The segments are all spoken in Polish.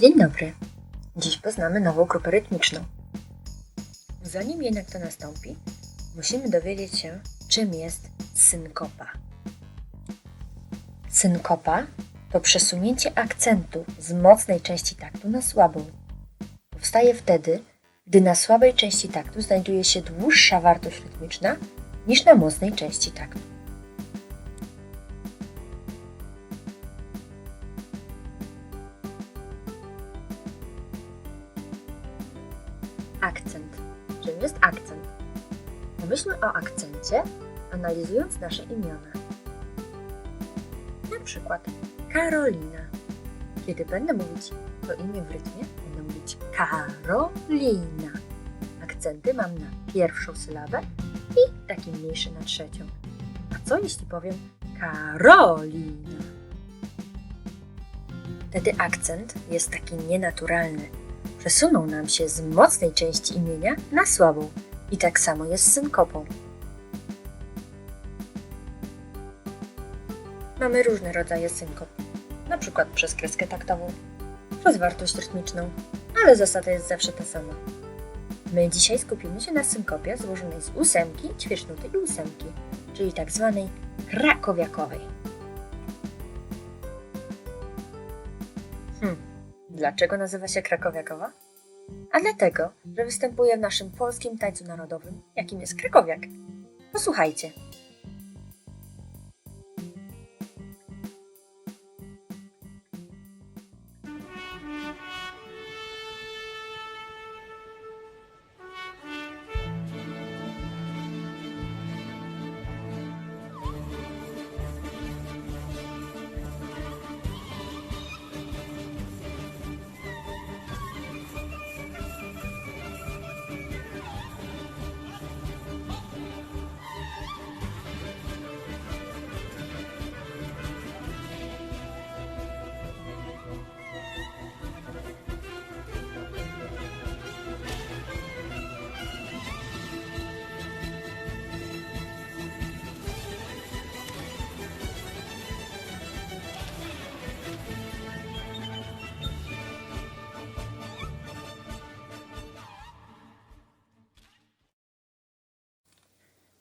Dzień dobry. Dziś poznamy nową grupę rytmiczną. Zanim jednak to nastąpi, musimy dowiedzieć się, czym jest synkopa. Synkopa to przesunięcie akcentu z mocnej części taktu na słabą. Powstaje wtedy, gdy na słabej części taktu znajduje się dłuższa wartość rytmiczna niż na mocnej części taktu. Akcent. Czym jest akcent? Pomyślmy o akcencie, analizując nasze imiona. Na przykład Karolina. Kiedy będę mówić to imię w rytmie, będę mówić Karolina. Akcenty mam na pierwszą sylabę i taki mniejszy na trzecią. A co jeśli powiem Karolina? Wtedy akcent jest taki nienaturalny. Przesunął nam się z mocnej części imienia na słabą. I tak samo jest z synkopą. Mamy różne rodzaje synkop, na przykład przez kreskę taktową, przez wartość rytmiczną, ale zasada jest zawsze ta sama. My dzisiaj skupimy się na synkopie złożonej z ósemki, ćwierćnuty i ósemki, czyli tak zwanej krakowiakowej. Dlaczego nazywa się krakowiakowa? A dlatego, że występuje w naszym polskim tańcu narodowym, jakim jest krakowiak. Posłuchajcie.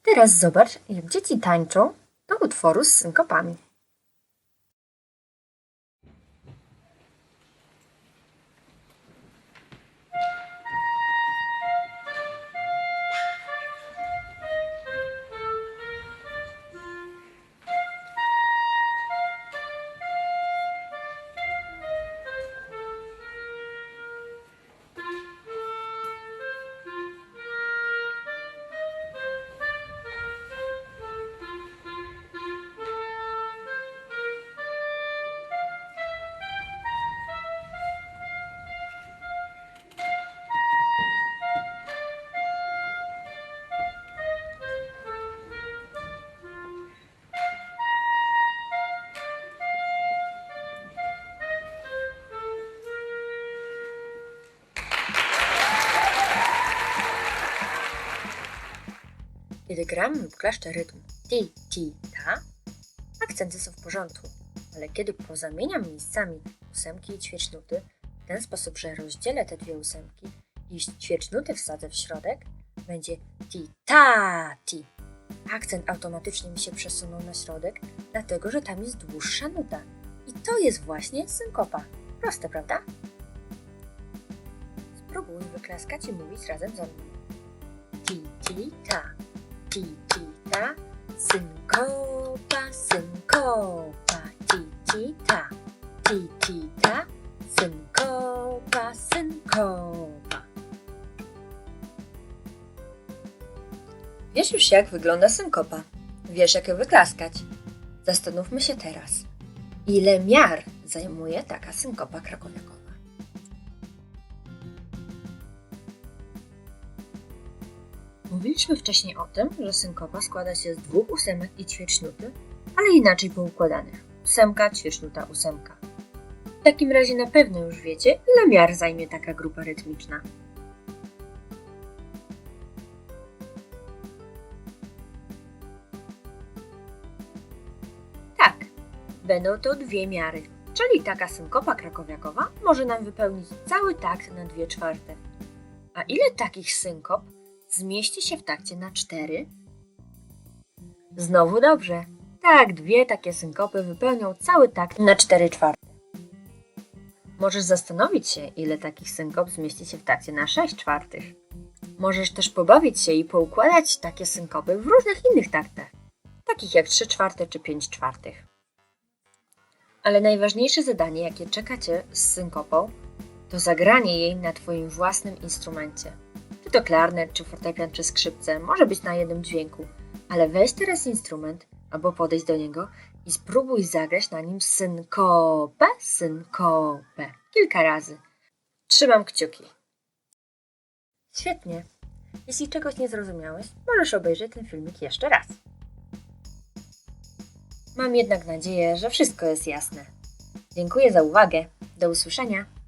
Teraz zobacz, jak dzieci tańczą do utworu z synkopami. Kiedy gram lub klaszczę rytm ti, ti, ta, akcenty są w porządku, ale kiedy pozamieniam miejscami ósemki i ćwierćnuty w ten sposób, że rozdzielę te dwie ósemki i ćwierćnuty wsadzę w środek, będzie ti, ta, ti. Akcent automatycznie mi się przesunął na środek, dlatego że tam jest dłuższa nuta. I to jest właśnie synkopa. Proste, prawda? Spróbuj wyklaskać i mówić razem ze mną. Ti, ti, ta ti, ti, ta, synkopa, synkopa, ti, ti, ta, ti, ti, ta, synkopa, synkopa. Wiesz już, jak wygląda synkopa. Wiesz, jak ją wyklaskać. Zastanówmy się teraz, ile miar zajmuje taka synkopa krakowiakowa. Mówiliśmy wcześniej o tym, że synkopa składa się z dwóch ósemek i ćwierćnuty, ale inaczej poukładanych. Ósemka, ćwierćnuta, ósemka. W takim razie na pewno już wiecie, ile miar zajmie taka grupa rytmiczna. Tak, będą to dwie miary, czyli taka synkopa krakowiakowa może nam wypełnić cały takt na dwie czwarte. A ile takich synkop zmieści się w takcie na cztery? Znowu dobrze. Tak, dwie takie synkopy wypełnią cały takt na cztery czwarte. Możesz zastanowić się, ile takich synkop zmieści się w takcie na 6 czwartych. Możesz też pobawić się i poukładać takie synkopy w różnych innych taktach, takich jak 3 czwarte czy 5 czwartych. Ale najważniejsze zadanie, jakie czeka Cię z synkopą, to zagranie jej na Twoim własnym instrumencie. Czy to klarnet, czy fortepian, czy skrzypce, może być na jednym dźwięku, ale weź teraz instrument albo podejść do niego i spróbuj zagrać na nim synkopę, synkopę. Kilka razy. Trzymam kciuki. Świetnie. Jeśli czegoś nie zrozumiałeś, możesz obejrzeć ten filmik jeszcze raz. Mam jednak nadzieję, że wszystko jest jasne. Dziękuję za uwagę. Do usłyszenia.